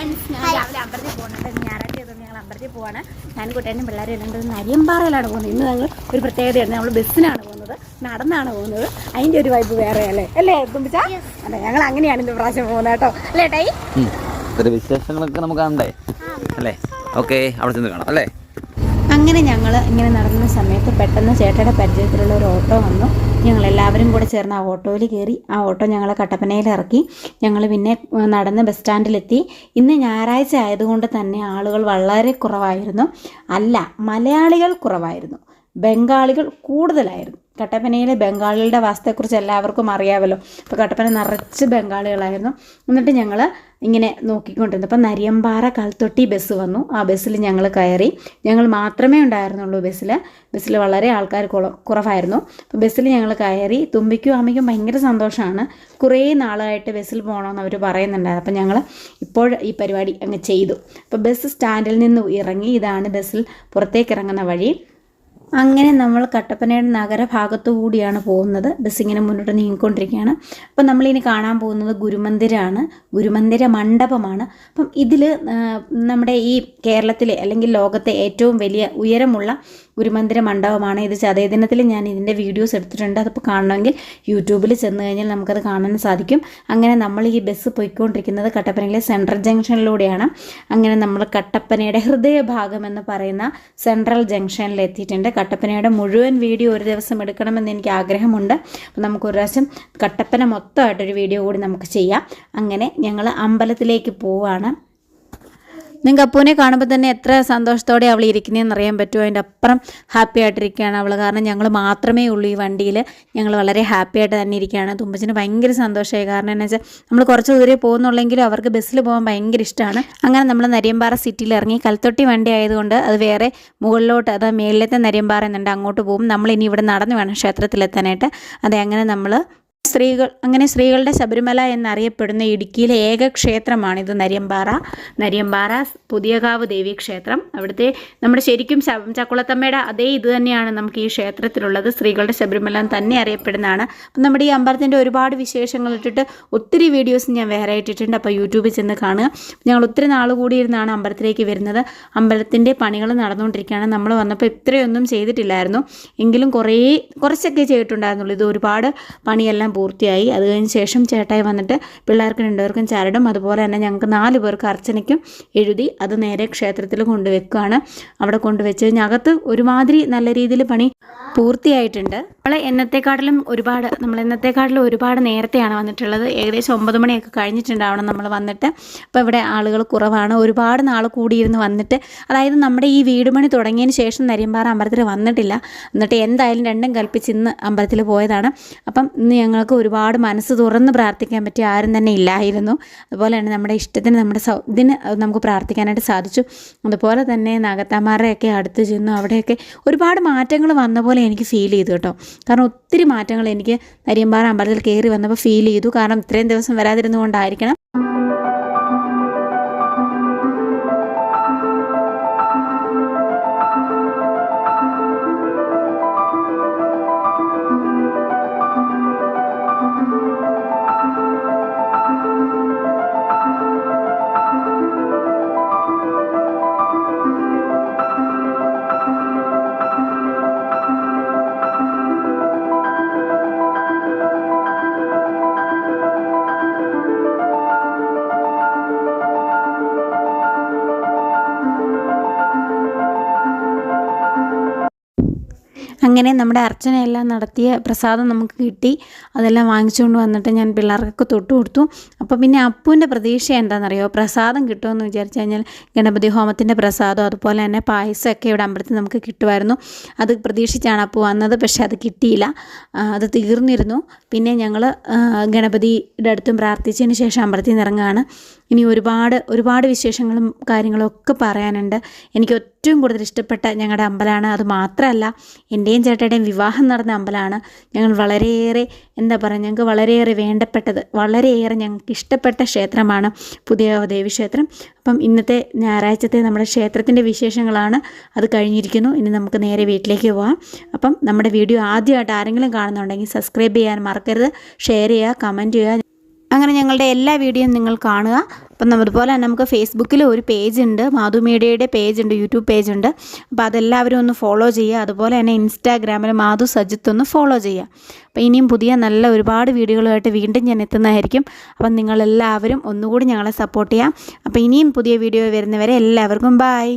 Friends ഞാൻ രാവിലെ അമ്പലത്തിൽ പോകുന്നുണ്ട് ഞായറാഴ്ച ഞങ്ങൾ അമ്പലത്തിൽ പോവാണ്. ഞാൻ കുട്ടേനും പിള്ളേരും എല്ലാം കൂടി നരിയമ്പാറയിലാണ് പോകുന്നത്. ഇന്ന് ഞങ്ങൾ ഒരു പ്രത്യേകതയാണ് നമ്മൾ ബസ്സിനാണ് പോകുന്നത്. നടന്നാണ് പോകുന്നത്. അതിന്റെ ഒരു വൈബ് വേറെ അല്ലേ അല്ലേ തുമ്പിച്ച അതെ ഞങ്ങൾ അങ്ങനെയാണ് ഇന്ന് പ്രാവശ്യം പോകുന്നത് കേട്ടോ. അല്ലേ ടൈ. ഒരു വിശേഷങ്ങളൊക്കെ നമുക്ക് കാണണ്ടേ? അല്ലേ? ഓക്കെ അവിടെ ചെന്ന് കാണാം. അല്ലേ? അങ്ങനെ ഞങ്ങൾ ഇങ്ങനെ നടന്ന സമയത്ത് പെട്ടെന്ന് ചേട്ടയുടെ പരിചയത്തിലുള്ള ഒരു ഓട്ടോ വന്നു. ഞങ്ങൾ എല്ലാവരും കൂടെ ചേർന്ന് ആ ഓട്ടോയിൽ കയറി ആ ഓട്ടോ ഞങ്ങളെ കട്ടപ്പനയിൽ ഇറക്കി. ഞങ്ങൾ പിന്നെ നടന്ന് ബസ് സ്റ്റാൻഡിലെത്തി. ഇന്ന് ഞായറാഴ്ച ആയതുകൊണ്ട് തന്നെ ആളുകൾ വളരെ കുറവായിരുന്നു. അല്ല മലയാളികൾ കുറവായിരുന്നു. ബംഗാളികൾ കൂടുതലായിരുന്നു. കട്ടപ്പനയിലെ ബംഗാളികളുടെ അവസ്ഥയെക്കുറിച്ച് എല്ലാവർക്കും അറിയാമല്ലോ. അപ്പോൾ കട്ടപ്പന നിറച്ച് ബംഗാളികളായിരുന്നു. എന്നിട്ട് ഞങ്ങൾ ഇങ്ങനെ നോക്കിക്കൊണ്ടിരുന്നു. അപ്പം നരിയമ്പാറ കൽത്തൊട്ടി ബസ് വന്നു. ആ ബസ്സിൽ ഞങ്ങൾ കയറി. ഞങ്ങൾ മാത്രമേ ഉണ്ടായിരുന്നുള്ളൂ ബസ്സിൽ ബസ്സിൽ വളരെ ആൾക്കാർ കുറവായിരുന്നു. അപ്പോൾ ബസ്സിൽ ഞങ്ങൾ കയറി. തുമ്പിക്കും അമ്മയ്ക്കും ഭയങ്കര സന്തോഷമാണ് കുറേ നാളായിട്ട് ബസ്സിൽ പോകണമെന്ന് അവർ പറയുന്നുണ്ടായിരുന്നു. അപ്പോൾ ഞങ്ങൾ ഇപ്പോൾ ഈ പരിപാടി അങ്ങ് ചെയ്തു. അപ്പോൾ ബസ് സ്റ്റാൻഡിൽ നിന്ന് ഇറങ്ങി. ഇതാണ് ബസ്സിൽ പുറത്തേക്ക് ഇറങ്ങുന്ന വഴി. അങ്ങനെ നമ്മൾ കട്ടപ്പനയുടെ നഗരഭാഗത്തു കൂടിയാണ് പോകുന്നത്. ബസ് ഇങ്ങനെ മുന്നോട്ട് നീങ്ങിക്കൊണ്ടിരിക്കുകയാണ്. അപ്പം നമ്മളിനി കാണാൻ പോകുന്നത് ഗുരുമന്ദിരമാണ് ഗുരുമന്ദിര മണ്ഡപമാണ്. അപ്പം ഇതിൽ നമ്മുടെ ഈ കേരളത്തിലെ അല്ലെങ്കിൽ ലോകത്തെ ഏറ്റവും വലിയ ഉയരമുള്ള ഗുരുമന്ദിര മണ്ഡപമാണ് ഇത് ചതയദിനത്തിൽ ഞാൻ ഇതിന്റെ വീഡിയോസ് എടുത്തിട്ടുണ്ട്. അതിപ്പോൾ കാണണമെങ്കിൽ യൂട്യൂബിൽ ചെന്ന് കഴിഞ്ഞാൽ നമുക്കത് കാണാൻ സാധിക്കും. അങ്ങനെ നമ്മൾ ഈ ബസ് പോയിക്കൊണ്ടിരിക്കുന്നത് കട്ടപ്പനയിലെ സെൻട്രൽ ജംഗ്ഷനിലൂടെയാണ്. അങ്ങനെ നമ്മൾ കട്ടപ്പനയുടെ ഹൃദയഭാഗം എന്ന് പറയുന്ന സെൻട്രൽ ജംഗ്ഷനിൽ എത്തിയിട്ടുണ്ട്. കട്ടപ്പനയുടെ മുഴുവൻ വീഡിയോ ഒരു ദിവസം എടുക്കണമെന്ന് എനിക്ക് ആഗ്രഹമുണ്ട്. അപ്പോൾ നമുക്ക് ഒരു പ്രാവശ്യം കട്ടപ്പന മൊത്തമായിട്ടൊരു വീഡിയോ കൂടി നമുക്ക് ചെയ്യാം. അങ്ങനെ ഞങ്ങൾ അമ്പലത്തിലേക്ക് പോവുകയാണ് നിങ്ങൾക്ക് അപ്പൂനെ കാണുമ്പോൾ തന്നെ എത്ര സന്തോഷത്തോടെ അവൾ ഇരിക്കുന്നതെന്ന് അറിയാൻ പറ്റുമോ? അതിന്റെ അപ്പുറം ഹാപ്പി ആയിട്ടിരിക്കുകയാണ് അവൾ കാരണം ഞങ്ങൾ മാത്രമേ ഉള്ളൂ ഈ വണ്ടിയിൽ ഞങ്ങൾ വളരെ ഹാപ്പി ആയിട്ട് തന്നെ ഇരിക്കുകയാണ്. തുമ്പച്ചിന് ഭയങ്കര സന്തോഷമായി. കാരണം എന്നു വെച്ചാൽ നമ്മൾ കുറച്ച് ദൂരെ പോകുന്നുള്ളെങ്കിലും അവർക്ക് ബസ്സിൽ പോകാൻ ഭയങ്കര ഇഷ്ടമാണ്. അങ്ങനെ നമ്മൾ നരിയമ്പാറ സിറ്റിയിൽ ഇറങ്ങി കൽത്തൊട്ടി വണ്ടി ആയതുകൊണ്ട് അത് വേറെ മുകളിലോട്ട് അത് മേളിലത്തെ നരിയമ്പാറ എന്നുണ്ട് അങ്ങോട്ട് പോകും. നമ്മൾ ഇനി ഇവിടെ നടന്ന് വേണം ക്ഷേത്രത്തിലെത്താനായിട്ട്. അതെ അങ്ങനെ നമ്മൾ സ്ത്രീകൾ അങ്ങനെ സ്ത്രീകളുടെ ശബരിമല എന്നറിയപ്പെടുന്ന ഇടുക്കിയിലെ ഏക ക്ഷേത്രമാണിത് നരിയമ്പാറ. നരിയമ്പാറ പുതിയകാവ് ദേവി ക്ഷേത്രം അവിടുത്തെ നമ്മുടെ ശരിക്കും ചക്കുളത്തമ്മയുടെ അതേ ഇത് തന്നെയാണ് നമുക്ക് ഈ ക്ഷേത്രത്തിലുള്ളത്. സ്ത്രീകളുടെ ശബരിമല എന്ന് തന്നെ അറിയപ്പെടുന്നതാണ്. അപ്പം നമ്മുടെ ഈ അമ്പലത്തിന്റെ ഒരുപാട് വിശേഷങ്ങൾ ഇട്ടിട്ട് ഒത്തിരി വീഡിയോസ് ഞാൻ വേറെ ഇട്ടിട്ടുണ്ട്. അപ്പോൾ യൂട്യൂബിൽ ചെന്ന് കാണുക. ഞങ്ങൾ ഒത്തിരി നാൾ കൂടി ഇരുന്നാണ് അമ്പലത്തിലേക്ക് വരുന്നത്. അമ്പലത്തിന്റെ പണികൾ നടന്നുകൊണ്ടിരിക്കുകയാണ്. നമ്മൾ വന്നപ്പോൾ ഇത്രയൊന്നും ചെയ്തിട്ടില്ലായിരുന്നു. എങ്കിലും കുറേ കുറച്ചൊക്കെ ചെയ്തിട്ടുണ്ടായിരുന്നുള്ളൂ. ഇത് ഒരുപാട് പണിയെല്ലാം പൂർത്തിയായി. അത് കഴിഞ്ഞ ശേഷം ചേട്ടായി വന്നിട്ട് പിള്ളേർക്ക് രണ്ടുപേർക്കും ചരടും. അതുപോലെ തന്നെ ഞങ്ങൾക്ക് നാല് പേർക്ക് അർച്ചനയ്ക്കും എഴുതി അത് നേരെ ക്ഷേത്രത്തിൽ കൊണ്ടുവെക്കുകയാണ് അവിടെ കൊണ്ടുവച്ച് അകത്ത് ഒരുമാതിരി നല്ല രീതിയിൽ പണി പൂർത്തിയായിട്ടുണ്ട്. നമ്മളെ എന്നത്തെക്കാട്ടിലും ഒരുപാട് നമ്മൾ എന്നത്തെക്കാട്ടിലും ഒരുപാട് നേരത്തെയാണ് വന്നിട്ടുള്ളത്. ഏകദേശം ഒമ്പത് മണിയൊക്കെ കഴിഞ്ഞിട്ടുണ്ടാവണം നമ്മൾ വന്നിട്ട്. അപ്പോൾ ഇവിടെ ആളുകൾ കുറവാണ്. ഒരുപാട് നാൾ കൂടിയിരുന്ന് വന്നിട്ട് അതായത് നമ്മുടെ ഈ വീട് പണി തുടങ്ങിയതിന് ശേഷം നരിയമ്പാറ അമ്പലത്തിൽ വന്നിട്ടില്ല. എന്നിട്ട് എന്തായാലും രണ്ടും കൽപ്പിച്ച് ഇന്ന് അമ്പലത്തിൽ പോയതാണ്. അപ്പം ഇന്ന് ഞങ്ങൾക്ക് ഒരുപാട് മനസ്സ് തുറന്ന് പ്രാർത്ഥിക്കാൻ പറ്റിയ ആരും തന്നെ ഇല്ലായിരുന്നു. അതുപോലെ തന്നെ നമ്മുടെ ഇഷ്ടത്തിന് നമ്മുടെ സൗദിന് നമുക്ക് പ്രാർത്ഥിക്കാനായിട്ട് സാധിച്ചു. അതുപോലെ തന്നെ നഗത്താമാരെയൊക്കെ അടുത്ത് ചെന്നു അവിടെയൊക്കെ ഒരുപാട് മാറ്റങ്ങൾ വന്ന പോലെ എനിക്ക് ഫീൽ ചെയ്തു കേട്ടോ. കാരണം ഒത്തിരി മാറ്റങ്ങൾ എനിക്ക് നരിയമ്പാറ അമ്പലത്തിൽ കയറി വന്നപ്പോൾ ഫീൽ ചെയ്തു. കാരണം ഇത്രയും ദിവസം വരാതിരുന്നുകൊണ്ടായിരിക്കണം അങ്ങനെ നമ്മുടെ അർച്ചനയെല്ലാം നടത്തിയ പ്രസാദം നമുക്ക് കിട്ടി. അതെല്ലാം വാങ്ങിച്ചുകൊണ്ട് വന്നിട്ട് ഞാൻ പിള്ളേർക്കൊക്കെ തൊട്ട് കൊടുത്തു. അപ്പോൾ പിന്നെ അപ്പുവിന്റെ പ്രതീക്ഷ എന്താണെന്നറിയോ? പ്രസാദം കിട്ടുമെന്ന് വിചാരിച്ചു കഴിഞ്ഞാൽ ഗണപതി ഹോമത്തിന്റെ പ്രസാദം അതുപോലെ തന്നെ പായസമൊക്കെ ഇവിടെ അമ്പലത്തിൽ നമുക്ക് കിട്ടുമായിരുന്നു. അത് പ്രതീക്ഷിച്ചാണ് അപ്പു വന്നത് പക്ഷേ അത് കിട്ടിയില്ല. അത് തീർന്നിരുന്നു. പിന്നെ ഞങ്ങൾ ഗണപതിയുടെ അടുത്തും പ്രാർത്ഥിച്ചതിന് ശേഷം അമ്പലത്തിൽ നിന്ന് ഇറങ്ങുകയാണ്. ഇനി ഒരുപാട് ഒരുപാട് വിശേഷങ്ങളും കാര്യങ്ങളും ഒക്കെ പറയാനുണ്ട്. എനിക്ക് ഏറ്റവും കൂടുതൽ ഇഷ്ടപ്പെട്ട ഞങ്ങളുടെ അമ്പലമാണ് അത് മാത്രമല്ല എന്റെയും ചേട്ടയുടെയും വിവാഹം നടന്ന അമ്പലമാണ് ഞങ്ങൾ വളരെയേറെ എന്താ പറയുക ഞങ്ങൾക്ക് വളരെയേറെ വേണ്ടപ്പെട്ടത് വളരെയേറെ ഞങ്ങൾക്ക് ഇഷ്ടപ്പെട്ട ക്ഷേത്രമാണ് പുതിയ ദേവി ക്ഷേത്രം. അപ്പം ഇന്നത്തെ ഞായറാഴ്ചത്തെ നമ്മുടെ ക്ഷേത്രത്തിന്റെ വിശേഷങ്ങളാണ് അത് കഴിഞ്ഞിരിക്കുന്നു. ഇനി നമുക്ക് നേരെ വീട്ടിലേക്ക് പോവാം. അപ്പം നമ്മുടെ വീഡിയോ ആദ്യമായിട്ട് ആരെങ്കിലും കാണുന്നുണ്ടെങ്കിൽ സബ്സ്ക്രൈബ് ചെയ്യാൻ മറക്കരുത്. ഷെയർ ചെയ്യുക കമന്റ് ചെയ്യുക. അങ്ങനെ ഞങ്ങളുടെ എല്ലാ വീഡിയോയും നിങ്ങൾ കാണുക. അപ്പം അതുപോലെ തന്നെ നമുക്ക് ഫേസ്ബുക്കിൽ ഒരു പേജ് ഉണ്ട്. മാധു മീഡിയയുടെ പേജ് ഉണ്ട് യൂട്യൂബ് പേജ് ഉണ്ട്. അപ്പോൾ അതെല്ലാവരും ഒന്ന് ഫോളോ ചെയ്യുക. അതുപോലെ തന്നെ ഇൻസ്റ്റാഗ്രാമിൽ മാധു സജിത്ത് ഒന്ന് ഫോളോ ചെയ്യുക. അപ്പോൾ ഇനിയും പുതിയ നല്ല ഒരുപാട് വീഡിയോകളുമായിട്ട് വീണ്ടും ഞാൻ എത്തുന്നതായിരിക്കും. അപ്പം നിങ്ങളെല്ലാവരും ഒന്നുകൂടി ഞങ്ങളെ സപ്പോർട്ട് ചെയ്യാം. അപ്പോൾ ഇനിയും പുതിയ വീഡിയോ വരുന്നവരെ എല്ലാവർക്കും ബായ്